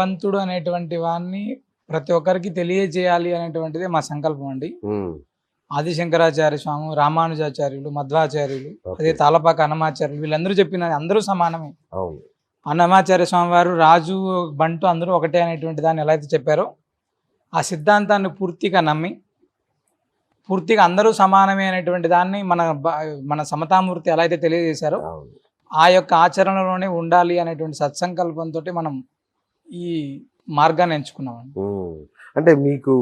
భగవంతుడు అనేటువంటి వాడిని ప్రతి ఒక్కరికి తెలియజేయాలి అనేటువంటిదే మా సంకల్పం అండి. ఉమ్, ఆదిశంకరాచార్య స్వామి రామానుజాచార్యులు మధ్వాచార్యులు. అదే తాళపాక అన్నమాచార్యులు వీళ్ళందరూ చెప్పిన అందరూ సమానమే. అన్నమాచార్య స్వామి వారు రాజు బంటు అందరూ ఒకటే అనేటువంటి దాన్ని ఎలా అయితే చెప్పారో ఆ సిద్ధాంతాన్ని పూర్తిగా నమ్మి పూర్తిగా అందరూ సమానమే అనేటువంటి దాన్ని మన మన సమతామూర్తి ఎలా అయితే తెలియజేశారో ఆ యొక్క ఆచరణలోనే ఉండాలి అనేటువంటి సత్సంకల్పంతో మనం ఈ మార్గాన్ని ఎంచుకున్నామండి. అంటే మీకు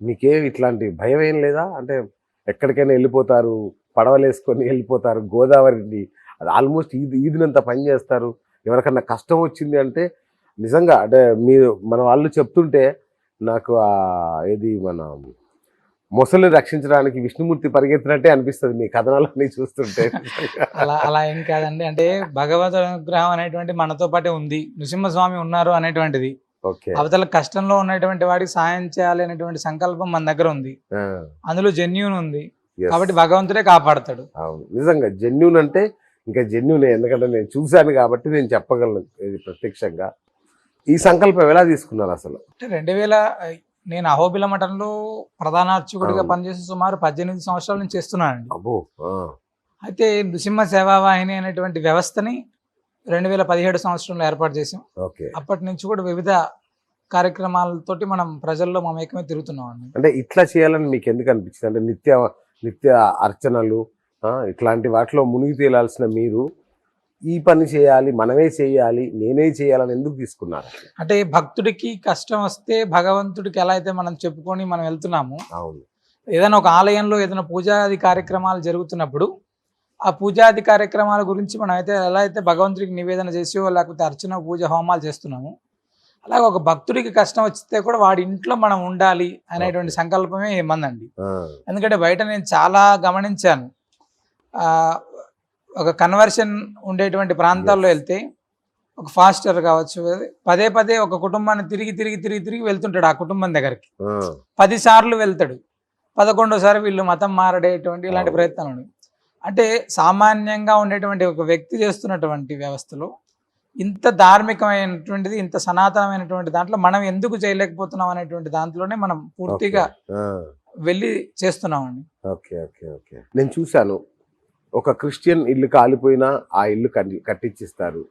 మీకేం ఇట్లాంటి భయం ఏం లేదా? అంటే ఎక్కడికైనా వెళ్ళిపోతారు పడవలేసుకొని వెళ్ళిపోతారు గోదావరిని అది ఆల్మోస్ట్ ఈది ఈదినంత పని చేస్తారు. ఎవరికన్నా కష్టం వచ్చింది అంటే నిజంగా అంటే మీరు మన వాళ్ళు చెప్తుంటే నాకు ఇది ఏది మన మొసలిని రక్షించడానికి విష్ణుమూర్తి పరిగెత్తినట్టే అనిపిస్తుంది మీ కథనాలన్నీ చూస్తుంటే. అలా అలా ఏం కాదండి. అంటే భగవద్ అనుగ్రహం అనేటువంటి మనతో పాటే ఉంది. నృసింహస్వామి ఉన్నారు అనేటువంటిది. ఓకే. అవతల కష్టంలో ఉన్నటువంటి వాడికి సాయం చేయాలి అనేటువంటి సంకల్పం మన దగ్గర ఉంది. అందులో జెన్యూన్ ఉంది. కాబట్టి భగవంతుడే కాపాడతాడు. అవును. నిజంగా జెన్యున్ అంటే ఇంకా జెన్యునే. ఎందుకంటే నేను చూశాను కాబట్టి నేను చెప్పగలను. ఇది ప్రత్యక్షంగా. ఈ సంకల్పం ఎలా తీసుకున్నారు అసలు? అంటే రెండు వేల నేను అహోబిల మఠంలో ప్రధాన అర్చకుడిగా. పనిచేసి సుమారు పద్దెనిమిది సంవత్సరాల నుంచి చేస్తున్నానండి. అయితే నృసింహ సేవావాహిని అనేటువంటి వ్యవస్థని రెండు వేల పదిహేడు సంవత్సరంలో ఏర్పాటు చేసాం ఓకే. అప్పటి నుంచి కూడా వివిధ కార్యక్రమాలతోటి మనం ప్రజల్లో మమేకమే తిరుగుతున్నాం అండి అంటే ఇట్లా చేయాలని మీకు ఎందుకు అనిపించింది? అంటే నిత్య నిత్య అర్చనలు ఇట్లాంటి వాటిలో మునిగి తేలాల్సిన మీరు ఈ పని చేయాలి మనమే చేయాలి నేనే చేయాలని ఎందుకు తీసుకున్నారు? అంటే భక్తుడికి కష్టం వస్తే భగవంతుడికి ఎలా అయితే మనం చెప్పుకొని మనం వెళ్తున్నాము అవును. ఏదైనా ఒక ఆలయంలో ఏదైనా పూజాది కార్యక్రమాలు జరుగుతున్నప్పుడు ఆ పూజాది కార్యక్రమాల గురించి మనం అయితే ఎలా అయితే భగవంతుడికి నివేదన చేసో లేకపోతే అర్చన పూజ హోమాలు చేస్తున్నాము అలాగే ఒక భక్తుడికి కష్టం వస్తే కూడా వాడి ఇంట్లో మనం ఉండాలి అనేటువంటి సంకల్పమే మందండి ఆ, ఎందుకంటే బయట నేను చాలా గమనించాను. ఒక కన్వర్షన్ ఉండేటువంటి ప్రాంతాల్లో వెళ్తే ఒక ఫాస్టర్ కావచ్చు. పదే పదే ఒక కుటుంబాన్ని తిరిగి తిరిగి తిరిగి తిరిగి వెళ్తుంటాడు ఆ కుటుంబం దగ్గరికి. పది సార్లు వెళ్తాడు. పదకొండోసారి వీళ్ళు మతం మారడేటువంటి ఇలాంటి. ప్రయత్నాలు. అంటే సామాన్యంగా ఉండేటువంటి ఒక వ్యక్తి చేస్తున్నటువంటి వ్యవస్థలో ఇంత ధార్మికమైనటువంటిది ఇంత సనాతనమైనటువంటి దాంట్లో మనం ఎందుకు చేయలేకపోతున్నాం అనేటువంటి దాంట్లోనే మనం పూర్తిగా వెళ్ళి చేస్తున్నామండి. Okay okay okay. నేను చూశాను. ఒక క్రిస్టియన్ ఇల్లు కాలిపోయినా ఆ ఇల్లు కట్టి కట్టించిస్తారు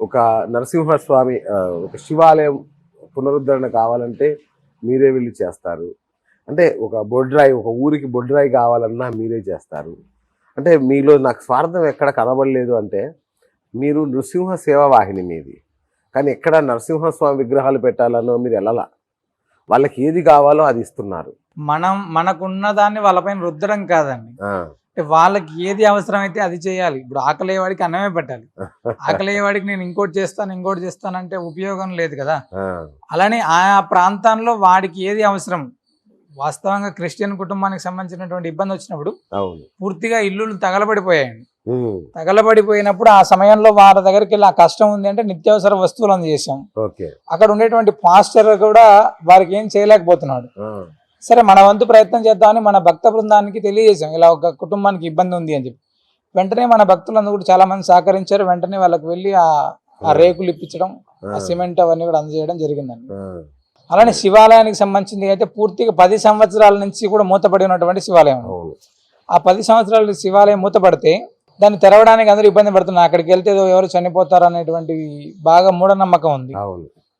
ఒక నరసింహస్వామి ఒక శివాలయం పునరుద్ధరణ కావాలంటే మీరే వెళ్ళి చేస్తారు. అంటే ఒక బొడ్రాయి ఒక ఊరికి బొడ్రాయి కావాలన్నా మీరే చేస్తారు. అంటే మీలో నాకు స్వార్థం ఎక్కడ కనబడలేదు అంటే మీరు నృసింహ సేవా వాహిని మీది. కానీ ఎక్కడ నరసింహస్వామి విగ్రహాలు పెట్టాలనో మీరు వెళ్ళాల. వాళ్ళకి ఏది కావాలో అది ఇస్తున్నారు. మనం మనకున్న దాన్ని వాళ్ళపైన రుద్దడం కాదండి. అంటే వాళ్ళకి ఏది అవసరమైతే అది చేయాలి. ఇప్పుడు ఆకలేవాడికి అన్నమే పెట్టాలి. ఆకలేవాడికి నేను ఇంకోటి చేస్తాను ఇంకోటి చేస్తానంటే ఉపయోగం లేదు కదా. ఆ, అలానే ఆయా ప్రాంతంలో వాడికి ఏది అవసరం? వాస్తవంగా క్రిస్టియన్ కుటుంబానికి సంబంధించినటువంటి ఇబ్బంది వచ్చినప్పుడు పూర్తిగా ఇల్లులు తగలబడిపోయాయండి. తగలబడిపోయినప్పుడు ఆ సమయంలో వారి దగ్గరికి వెళ్ళి ఆ కష్టం ఉంది అంటే నిత్యావసర వస్తువులు అందజేసాం అక్కడ ఉండేటువంటి పాస్టర్ కూడా వారికి ఏం చేయలేకపోతున్నాడు. ఆ, సరే మన వంతు ప్రయత్నం చేద్దామని మన భక్త బృందానికి తెలియజేసాం ఇలా ఒక కుటుంబానికి ఇబ్బంది ఉంది అని చెప్పి. వెంటనే మన భక్తులందరూ కూడా చాలా మంది సహకరించారు. వెంటనే వాళ్ళకి వెళ్ళి ఆ ఆ రేకులు ఇప్పించడం ఆ సిమెంట్ అవన్నీ కూడా అందజేయడం జరిగిందండి. అలానే శివాలయానికి సంబంధించింది అయితే పూర్తిగా పది సంవత్సరాల నుంచి కూడా మూతపడి ఉన్నటువంటి శివాలయం. ఆ పది సంవత్సరాలు శివాలయం మూతపడితే దాన్ని తెరవడానికి అందరూ ఇబ్బంది పడుతున్నారు. అక్కడికి వెళ్తే ఏదో ఎవరు చనిపోతారు అనేటువంటి బాగా మూఢనమ్మకం ఉంది.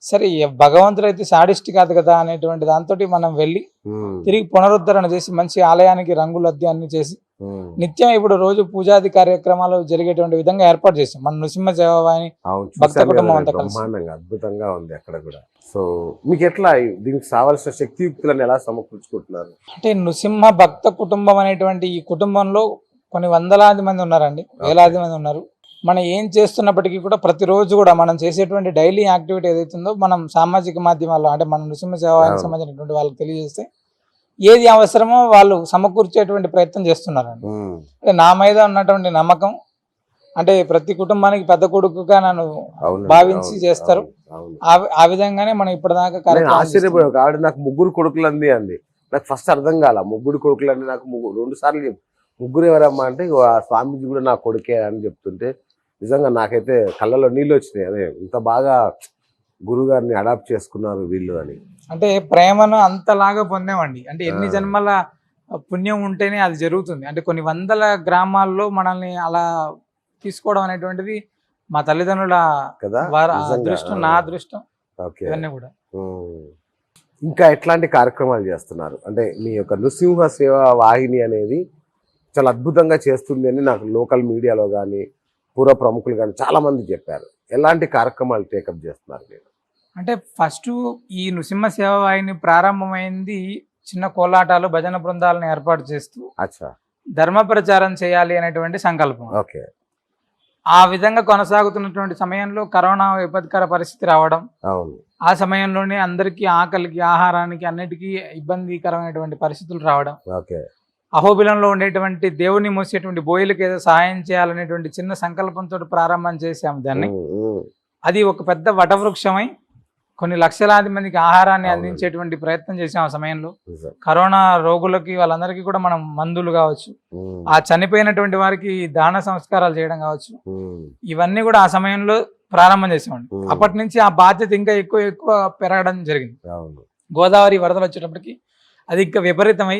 సరే భగవంతుడు అయితే సాడిస్ట్ కాదు కదా అనేటువంటి దాంతో మనం వెళ్ళి తిరిగి పునరుద్ధరణ చేసి మంచి ఆలయానికి రంగులు అద్దె అన్ని చేసి నిత్యం ఇప్పుడు రోజు పూజాది కార్యక్రమాలు జరిగేటువంటి విధంగా ఏర్పాటు చేసాం మన నృసింహ సేవాని భక్త కుటుంబం అంతా కలిసి. అద్భుతంగా ఉంది అక్కడ కూడా. సో మీకు ఎట్లా దీనికి కావాల్సిన శక్తియుక్తులను ఎలా సమకూర్చుకుంటున్నారు? అంటే నృసింహ భక్త కుటుంబం అనేటువంటి ఈ కుటుంబంలో కొన్ని వందలాది మంది ఉన్నారండి వేలాది మంది ఉన్నారు. మనం ఏం చేస్తున్నప్పటికీ కూడా ప్రతిరోజు కూడా మనం చేసేటువంటి డైలీ యాక్టివిటీ ఏదైతుందో మనం సామాజిక మాధ్యమాల్లో అంటే మన నృసింహ సేవానికి. సంబంధించినటువంటి వాళ్ళకి తెలియజేస్తే ఏది అవసరమో వాళ్ళు సమకూర్చేటువంటి ప్రయత్నం చేస్తున్నారండి. అంటే నా మీద ఉన్నటువంటి నమ్మకం అంటే ప్రతి కుటుంబానికి పెద్ద కొడుకుగా నన్ను భావించి చేస్తారు. ఆ- విధంగానే మనం ఇప్పటిదాకా నేను కార్యక్రమాలు ఆశ్చర్యపోయా ఒక ఆవిడ నాకు ముగ్గురు కొడుకులు అంది. అంది నాకు ఫస్ట్ అర్థం కాల ముగ్గురు కొడుకులు అండి నాకు రెండు సార్లు ముగ్గురు ఎవరమ్మా అంటే స్వామీజీ కూడా నా కొడుకే అని చెప్తుంటే నిజంగా నాకైతే కళ్ళలో నీళ్ళు వచ్చినాయి. అదే ఇంత బాగా గురుగారిని అడాప్ట్ చేసుకున్నారు వీళ్ళు అని. అంటే ప్రేమను అంతలాగా పొందామండి. అంటే ఎన్ని. జన్మల పుణ్యం ఉంటేనే అది జరుగుతుంది. అంటే కొన్ని వందల గ్రామాల్లో మనల్ని అలా తీసుకోవడం అనేటువంటిది మా తల్లిదండ్రుల కదా? వారి నిజంగా. అదృష్టం నా అదృష్టం. ఓకే. ఇవన్నీ కూడా. ఇంకా ఎట్లాంటి కార్యక్రమాలు చేస్తున్నారు? అంటే మీ యొక్క నృసింహ సేవా వాహిని అనేది చాలా అద్భుతంగా చేస్తుంది అని నాకు లోకల్ మీడియాలో కానీ పూర్వ ప్రముఖులు కానీ చాలా మంది చెప్పారు. ఎలాంటి కార్యక్రమాలు టేకప్ చేస్తున్నారు మీరు? అంటే ఫస్ట్ ఈ నృసింహ సేవ వాహిని ప్రారంభమైంది చిన్న కోలాటాలు భజన బృందాలను ఏర్పాటు చేస్తూ అచ్చా. ధర్మ ప్రచారం చేయాలి అనేటువంటి సంకల్పం. ఓకే. ఆ విధంగా కొనసాగుతున్నటువంటి సమయంలో కరోనా విపత్కర పరిస్థితి రావడం ఆ సమయంలోనే అందరికీ ఆకలికి ఆహారానికి అన్నిటికీ ఇబ్బందికరమైనటువంటి పరిస్థితులు రావడం. ఓకే. అహోబిలంలో ఉండేటువంటి దేవుని మోసేటువంటి బోయిలకు ఏదో సహాయం చేయాలనేటువంటి చిన్న సంకల్పంతో ప్రారంభం చేశాము దాన్ని. అది ఒక పెద్ద వటవృక్షమై కొన్ని లక్షలాది మందికి ఆహారాన్ని. అందించేటువంటి ప్రయత్నం చేసాం ఆ సమయంలో. కరోనా రోగులకి వాళ్ళందరికీ కూడా మనం మందులు కావచ్చు ఆ చనిపోయినటువంటి వారికి దాన సంస్కారాలు చేయడం కావచ్చు ఇవన్నీ కూడా ఆ సమయంలో ప్రారంభం చేసామండి. అప్పటి నుంచి ఆ బాధ్యత ఇంకా ఎక్కువ ఎక్కువ పెరగడం జరిగింది గోదావరి వరదలు వచ్చేటప్పటికి అది ఇంకా విపరీతమై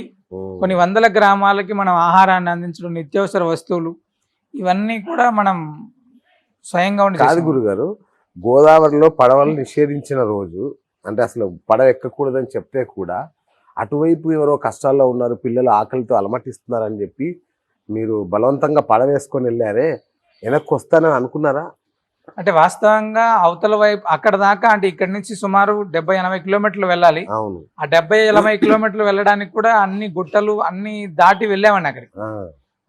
కొన్ని వందల గ్రామాలకి మనం ఆహారాన్ని అందించడం నిత్యావసర వస్తువులు ఇవన్నీ కూడా మనం స్వయంగా ఉండి కాదు. గురుగారు గోదావరిలో పడవలు నిషేధించిన రోజు అంటే అసలు పడవ ఎక్కకూడదని చెప్తే కూడా అటువైపు ఎవరో కష్టాల్లో ఉన్నారు పిల్లలు ఆకలితో అలమటిస్తున్నారని చెప్పి మీరు బలవంతంగా పడవ వేసుకొని వెళ్ళారే వెనక్కి వస్తానని అనుకున్నారా అంటే వాస్తవంగా అవతల వైపు అక్కడ దాకా అంటే ఇక్కడ నుంచి సుమారు డెబ్బై ఎనభై కిలోమీటర్లు వెళ్ళాలి. అవును. ఆ డెబ్బై ఎనభై కిలోమీటర్లు వెళ్ళడానికి కూడా అన్ని గుట్టలు అన్ని దాటి వెళ్ళామండి అక్కడికి.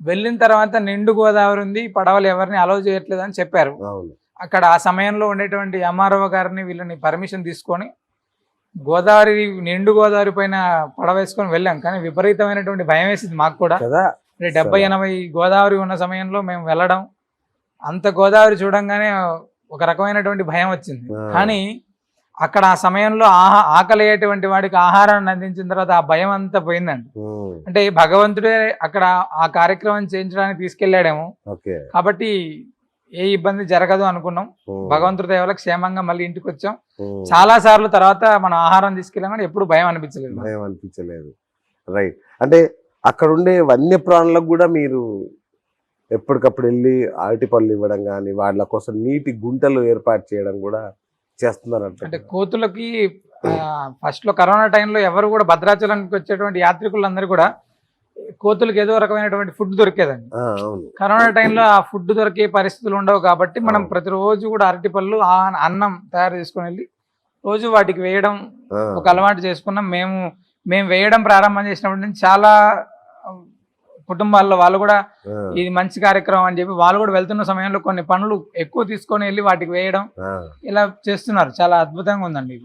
వెళ్ళిన తర్వాత నిండు గోదావరి ఉంది పడవలు ఎవరిని అలౌ చేయట్లేదు అని చెప్పారు. అవును. అక్కడ ఆ సమయంలో ఉండేటువంటి ఎంఆర్ఓ గారిని వీళ్ళని పర్మిషన్ తీసుకొని గోదావరి నిండు గోదావరి పైన పడవ వేసుకొని వెళ్ళాం. కానీ విపరీతమైనటువంటి భయం వేసింది మాకు కూడా. కదా. అంటే డెబ్బై ఎనభై గోదావరి ఉన్న సమయంలో మేము వెళ్ళడం అంత గోదావరి చూడంగానే ఒక రకమైనటువంటి భయం వచ్చింది. కానీ అక్కడ ఆ సమయంలో ఆహా ఆకలి అయ్యేటువంటి వాడికి ఆహారాన్ని అందించిన తర్వాత ఆ భయం అంతా పోయిందండి. అంటే భగవంతుడే అక్కడ ఆ కార్యక్రమం చేయించడానికి తీసుకెళ్ళాడేమో. ఓకే. కాబట్టి ఏ ఇబ్బంది జరగదు అనుకున్నాం. భగవంతుడి దయ క్షేమంగా మళ్ళీ ఇంటికి వచ్చాం. చాలా సార్లు తర్వాత మనం ఆహారం తీసుకెళ్ళాం కానీ ఎప్పుడు భయం అనిపించలేదు భయం అనిపించలేదు. రైట్. అంటే అక్కడ ఉండే వన్యప్రాణులకు కూడా మీరు ఎప్పటికప్పుడు వెళ్ళి అరటి పళ్ళు ఇవ్వడం కానీ వాళ్ళ కోసం నీటి గుంటలు ఏర్పాటు చేయడం కూడా చేస్తున్నారంట అంటే. కోతులకి ఫస్ట్లో కరోనా టైంలో ఎవరు కూడా భద్రాచలానికి వచ్చేటువంటి యాత్రికులందరూ కూడా కోతులకి ఏదో రకమైనటువంటి ఫుడ్ దొరికేదండి. కరోనా టైంలో ఆ ఫుడ్ దొరికే పరిస్థితులు ఉండవు కాబట్టి మనం. ప్రతిరోజు కూడా అరటి పళ్ళు అన్నం తయారు చేసుకొని వెళ్ళి రోజు వాటికి వేయడం ఒక అలవాటు చేసుకున్నాం. మేము మేము వేయడం ప్రారంభం చేసినప్పటి నుంచి చాలా కుటుంబాల్లో వాళ్ళు కూడా ఇది మంచి కార్యక్రమం అని చెప్పి వాళ్ళు కూడా వెళ్తున్న సమయంలో కొన్ని పనులు ఎక్కువ తీసుకొని వెళ్ళి వాటికి వేయడం. ఇలా చేస్తున్నారు. చాలా అద్భుతంగా ఉందండి